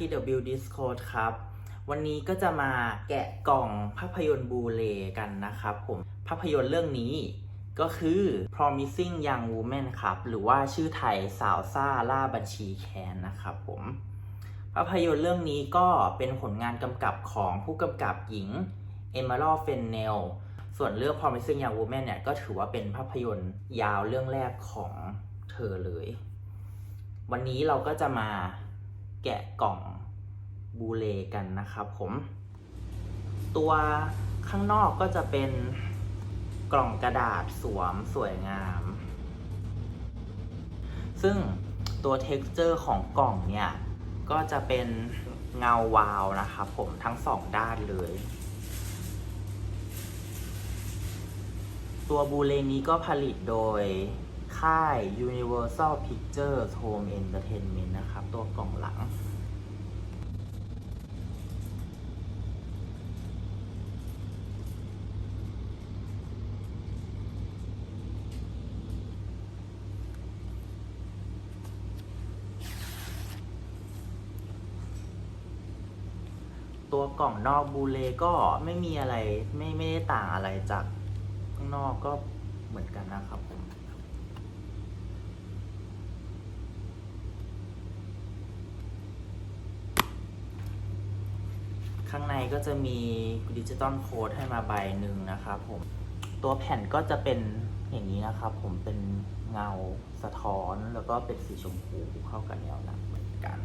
RTW Discord ครับ วันนี้ก็จะมาแกะกล่องภาพยนตร์บูเลกันนะครับผม ภาพยนตร์เรื่องนี้ก็คือ Promising Young Woman ครับ หรือว่าชื่อไทยสาวซ่าล่าบัญชีแคนนะครับผม ภาพยนตร์เรื่องนี้ก็เป็นผลงานกำกับของผู้กำกับหญิง e m e r a l d Fennell ส่วนเรื่อง Promising Young Woman เนี่ยก็ถือว่าเป็นภาพยนตร์ยาวเรื่องแรกของเธอเลย วันนี้เราก็จะมาแกะกล่อง บูเลกันนะครับผม ตัวข้างนอกก็จะเป็นกล่องกระดาษสวมสวยงาม ซึ่งตัว t e x t อร์ของกล่องเนี่ย ก็จะเป็นเงาวาวนะครับผมทั้งสองด้านเลย ตัวบูเลนี้ก็ผลิตโดยค่าย Universal Pictures Home Entertainment นะครับ ตัวกล่องหลัง ตัวกล่องนอกบูเลก็ไม่มีอะไรไม่ไม่ได้ต่างอะไรจากข้างนอกก็เหมือนกันนะครับผมข้างในก็จะมีดิจิตอลโค้ดให้มาใบหนึ่งนะครับผมตัวแผ่นก็จะเป็นอย่างนี้นะครับผมเป็นเงาสะท้อนแล้วก็เป็นสีชมพูเข้ากับแนวหนังเหมือนกัน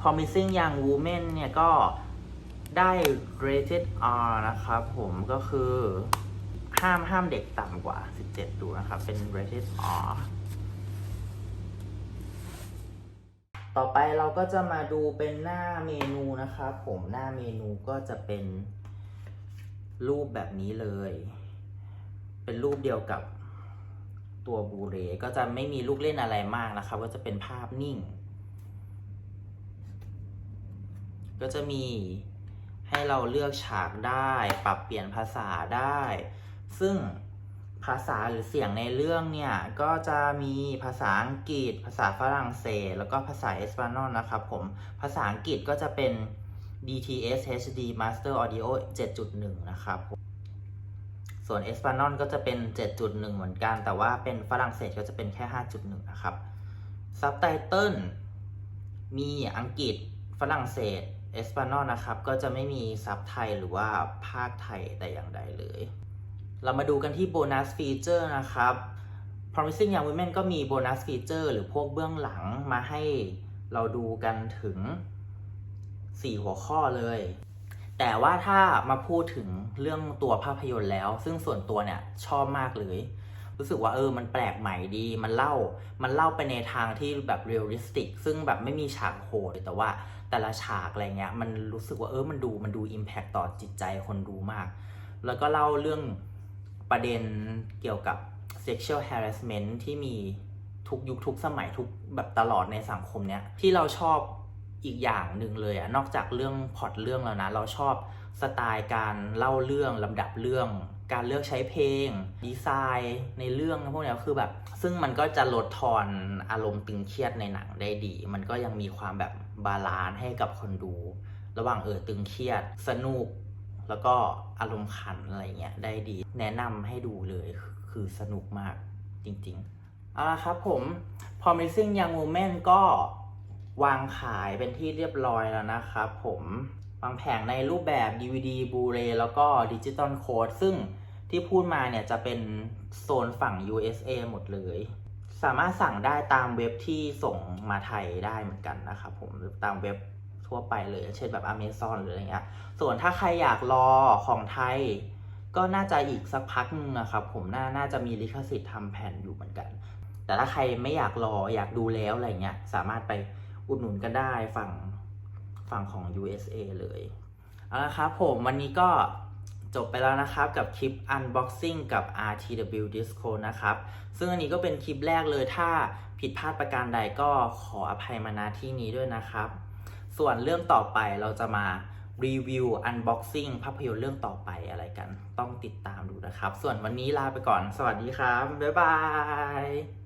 Promising Young Woman เนี่ยก็ได้ rated R นะครับผมก็คือห้ามห้ามเด็กต่ำกว่า 17 ดูนะครับ เป็น rated R ต่อไปเราก็จะมาดูเป็นหน้าเมนูนะครับผมหน้าเมนูก็จะเป็นรูปแบบนี้เลย เป็นรูปเดียวกับตัวบูเรก็จะไม่มีลูกเล่นอะไรมากนะครับ ก็จะเป็นภาพนิ่ง ก็จะมีให้เราเลือกฉากได้ ปรับเปลี่ยนภาษาได้ ซึ่งภาษาหรือเสียงในเรื่องเนี่ย ก็จะมีภาษาอังกฤษ ภาษาฝรั่งเศส แล้วก็ภาษาเอสปานอลนะครับผม ภาษาอังกฤษก็จะเป็น DTS HD Master Audio 7.1 นะครับส่วนเอสปานอลก็จะเป็น 7.1 เหมือนกัน แต่ว่าเป็นฝรั่งเศสก็จะเป็นแค่ 5.1 นะครับซับไตเติลมีอังกฤษฝรั่งเศส เอสปานอลนะครับ ก็จะไม่มีซับไทยหรือว่าภาคไทยแต่อย่างใดเลย เรามาดูกันที่โบนัสฟีเจอร์นะครับ Promising Young Women ก็มีโบนัสฟีเจอร์หรือพวกเบื้องหลังมาให้เราดูกันถึง 4 หัวข้อเลย แต่ว่าถ้ามาพูดถึงเรื่องตัวภาพยนตร์แล้ว ซึ่งส่วนตัวเนี่ยชอบมากเลย รู้สึกว่าเออมันแปลกใหม่ดี มันเล่า มันเล่าไปในทางที่แบบเรียลลิสติก ซึ่งแบบไม่มีฉากโหดแต่ว่า แต่ละฉากอะไรเงี้ยมันรู้สึกว่าเออมันดูมันดูอิมแพคต่อจิตใจคนดูมาก แล้วก็เล่าเรื่องประเด็นเกี่ยวกับ sexual harassment ที่มีทุกยุคทุกสมัยทุกแบบตลอดในสังคมเนี้ยที่เราชอบอีกอย่างหนึ่งเลยอะนอกจากเรื่องพอตเรื่องแล้วนะ เราชอบสไตล์การเล่าเรื่องลำดับเรื่อง การเลือกใช้เพลง ดีไซน์ในเรื่องพวกนี้คือแบบ ซึ่งมันก็จะลดทอนอารมณ์ตึงเครียดในหนังได้ดี มันก็ยังมีความแบบ บาลานซ์ให้กับคนดู ระหว่างเออตึงเครียด สนุก แล้วก็อารมณ์ขันอะไรเงี้ยได้ดี แนะนำให้ดูเลยคือสนุกมากจริงๆเอาละครับผม Promising Young Woman ก็วางขายเป็นที่เรียบร้อยแล้วนะครับผมวางแผงในรูปแบบ DVD Blu-ray แล้วก็ดิจิตอลโค้ดซึ่งที่พูดมาเนี่ยจะเป็นโซนฝั่ง USA หมดเลย สามารถสั่งได้ตามเว็บที่ส่งมาไทยได้เหมือนกันนะครับผมหรือตามเว็บทั่วไปเลยเช่นแบบ Amazon หรืออะไรเงี้ย ส่วนถ้าใครอยากรอของไทย ก็น่าจะอีกสักพักนึงนะครับผมน่าน่าจะมีลิขสิทธิ์ทำแผ่นอยู่เหมือนกัน แต่ถ้าใครไม่อยากรออยากดูแล้วอะไรเงี้ยสามารถไปอุดหนุนกันได้ฝั่งฝั่งของ USA เลยเอาละครับผมวันนี้ก็ จบไปแล้วนะครับกับคลิป unboxing กับ RTW Disco นะครับ ซึ่งอันนี้ก็เป็นคลิปแรกเลยถ้าผิดพลาดประการใดก็ขออภัยมาณที่นี้ด้วยนะครับ ส่วนเรื่องต่อไปเราจะมารีวิว unboxing ภาพยนตร์เรื่องต่อไปอะไรกัน ต้องติดตามดูนะครับ ส่วนวันนี้ลาไปก่อน สวัสดีครับ บ๊ายบาย